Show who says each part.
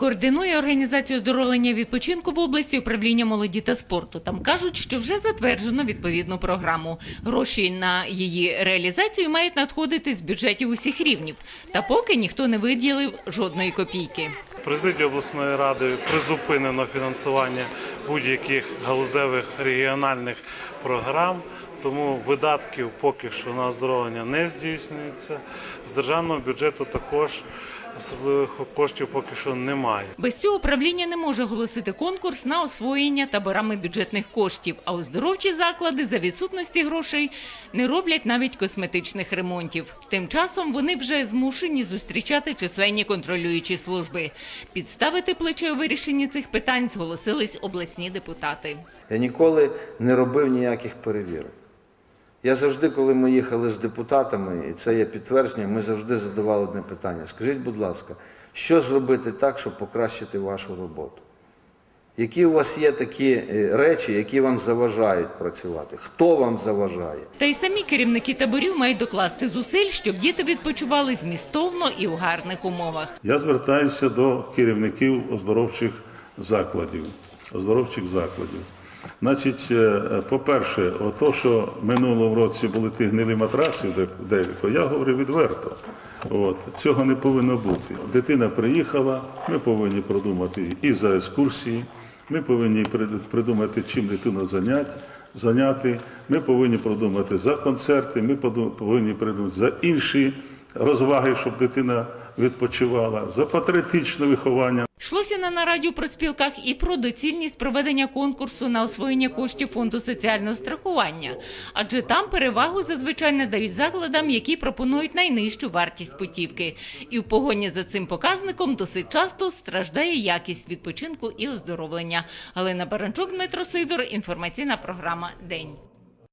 Speaker 1: Координує організацію оздоровлення відпочинку в області управління молоді та спорту. Там кажуть, що вже затверджено відповідну програму. Гроші на її реалізацію мають надходити з бюджетів усіх рівнів. Та поки ніхто не виділив жодної копійки.
Speaker 2: Президії обласної ради призупинено фінансування будь-яких галузевих регіональних програм, тому видатків поки що на оздоровлення не здійснюється. З державного бюджету також особливих коштів поки що немає.
Speaker 1: Без цього управління не може оголосити конкурс на освоєння таборами бюджетних коштів. А оздоровчі заклади за відсутності грошей не роблять навіть косметичних ремонтів. Тим часом вони вже змушені зустрічати численні контролюючі служби. Підставити плече у вирішенні цих питань зголосились обласні депутати.
Speaker 3: Я ніколи не робив ніяких перевірок. Я завжди, коли ми їхали з депутатами, і це є підтвердження, ми завжди задавали одне питання. Скажіть, будь ласка, що зробити так, щоб покращити вашу роботу? Які у вас є такі е, речі, які вам заважають працювати? Хто вам заважає?
Speaker 1: Та й самі керівники таборів мають докласти зусиль, щоб діти відпочивали змістовно і у гарних умовах.
Speaker 4: Я звертаюся до керівників оздоровчих закладів. Оздоровчих закладів. Значить, е, по-перше, ото, що минулого році були ті гнилі матраси, де- деяко, я говорю відверто. От, цього не повинно бути. Дитина приїхала, ми повинні продумати і за екскурсії, ми повинні придумати, чим дитину зайняти, зайняти. Ми повинні продумати за концерти, ми повинні придумати за інші розваги, щоб дитина відпочивала, за патріотичне виховання.
Speaker 1: Йшлося на нараді у проспілках і про доцільність проведення конкурсу на освоєння коштів фонду соціального страхування, адже там перевагу зазвичай надають закладам, які пропонують найнижчу вартість путівки. І в погоні за цим показником досить часто страждає якість відпочинку і оздоровлення. Галина Баранчук, Дмитро Сидор, інформаційна програма День.